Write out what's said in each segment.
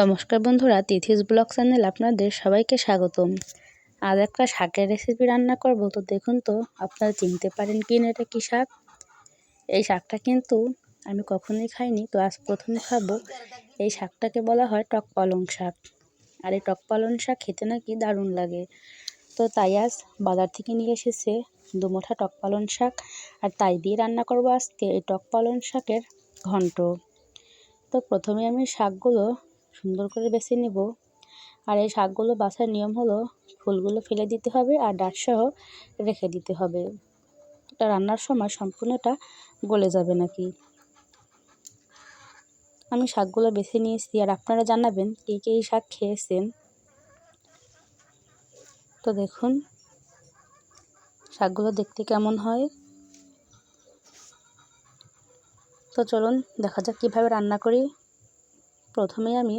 নমস্কার বন্ধুরা, তিথিস blog channel আপনাদের সবাইকে স্বাগতম। আজ একটা শাকের রেসিপি রান্না করব, তো দেখুন তো, আপনারা চিনতে পারেন কি না এটা কী শাক? এই শাকটা কিন্তু আমি কখনোই খাইনি, তো আজ প্রথম খাব এই শাকটাকে বলা হয় টক পালং শাক। আর এই টক পালং শাক খেতে নাকি দারুণ লাগে। তো তাই আজ বাজার থেকে নিয়ে এসেছে দুমোঠা টক পালং শাক, আর তাই দিয়ে রান্না করব আজকে এই টক পালং শাকের ঘন্ট। তো প্রথমে আমি শাকগুলো সুন্দর করে বেছে নেব। আর এই শাকগুলো বাছার নিয়ম হলো, ফুলগুলো ফেলে দিতে হবে আর ডাঁটসহ রেখে দিতে হবে। এটা রান্নার সময় সম্পূর্ণটা গলে যাবে নাকি? আমি শাকগুলো বেছে নিয়েছি আর আপনারা জানাবেন কে কে এই শাক খেয়েছেন। তো দেখুন, শাকগুলো দেখতে কেমন হয়। তো চলুন দেখা যাক কীভাবে রান্না করি। প্রথমে আমি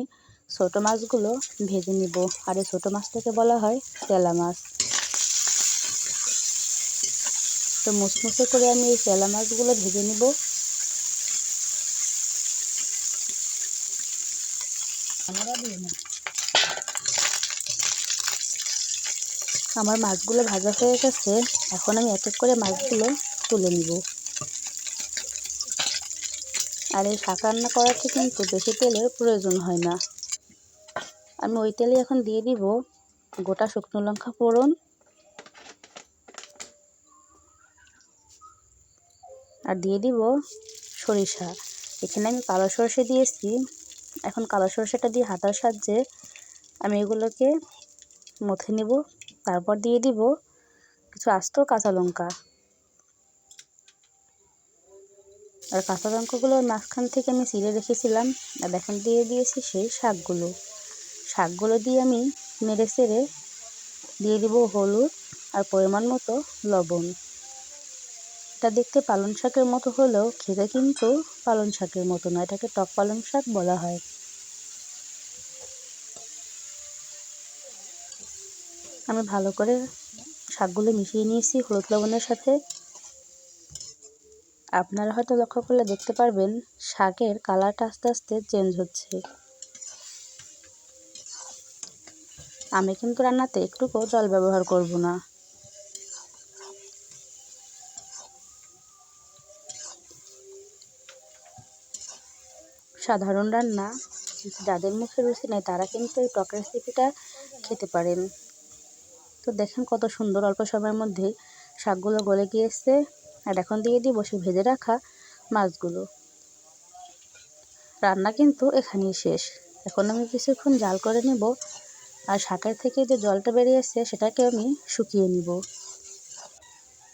ছোটো মাছগুলো ভেজে নিব। আর এই ছোটো মাছটাকে বলা হয় তেলা মাছ। তো মুসমুসে করে আমি এই তেলা মাছগুলো ভেজে নিব। আমার মাছগুলো ভাজা হয়ে গেছে। এখন আমি এক এক করে মাছগুলো তুলে নিব। আর এই শাক রান্না করাতে কিন্তু বেশি তেলের প্রয়োজন হয় না। আমি ওই তেলে এখন দিয়ে দিব গোটা শুকনো লঙ্কা ফোড়ন আর দিয়ে দিব সরিষা। এখানে আমি কালো সরষে দিয়েছি। এখন কালো সরষেটা দিয়ে হাতার সাহায্যে আমি এগুলোকে মথে নেব। তারপর দিয়ে দিব কিছু আস্ত কাঁচা লঙ্কা। আর কাঁচা লঙ্কাগুলো মাঝখান থেকে আমি ছিঁড়ে রেখেছিলাম। আর এখন দিয়ে দিয়েছি সেই শাকগুলো। শাকগুলো দিয়ে আমি নেড়ে চেড়ে দিয়ে দিব হলুদ আর পরিমাণ মতো লবণ। এটা দেখতে পালং শাকের মতো হলেও খেতে কিন্তু পালং শাকের মতো না, এটাকে টক পালং শাক বলা হয়। আমি ভালো করে শাকগুলো মিশিয়ে নিয়েছি হলুদ লবণের সাথে। আপনারা হয়তো লক্ষ্য করলে দেখতে পারবেন, শাকের কালারটা আস্তে আস্তে চেঞ্জ হচ্ছে। আমি কিন্তু রান্নাতে একটুকুও জল ব্যবহার করব না। সাধারণ রান্না, যাদের মুখে রুচি নেই তারা কিন্তু এই টক রেসিপিটা খেতে পারেন। তো দেখেন কত সুন্দর, অল্প সময়ের মধ্যে শাকগুলো গলে গিয়েছে। আর এখন দিয়ে দিই বসে ভেজে রাখা মাছগুলো। রান্না কিন্তু এখানেই শেষ। এখন আমি কিছুক্ষণ জাল করে নেব আর শাকের থেকে যে জলটা বেরিয়েছে সেটাকে আমি শুকিয়ে নিব।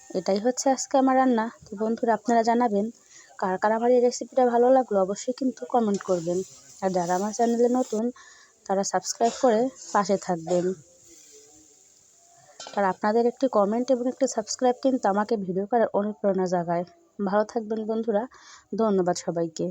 এটাই হচ্ছে আজকে আমার রান্না। তো বন্ধুরা, আপনারা জানাবেন কার কার আমার এই রেসিপিটা ভালো লাগল অবশ্যই কিন্তু কমেন্ট করবেন। আর যারা আমার চ্যানেলে নতুন, তারা সাবস্ক্রাইব করে পাশে থাকবেন। আর আপনাদের একটি কমেন্ট এবং একটি সাবস্ক্রাইব কিন্তু আমাকে ভিডিও করার অনুপ্রেরণা জাগায়। ভালো থাকবেন বন্ধুরা। ধন্যবাদ সবাইকে।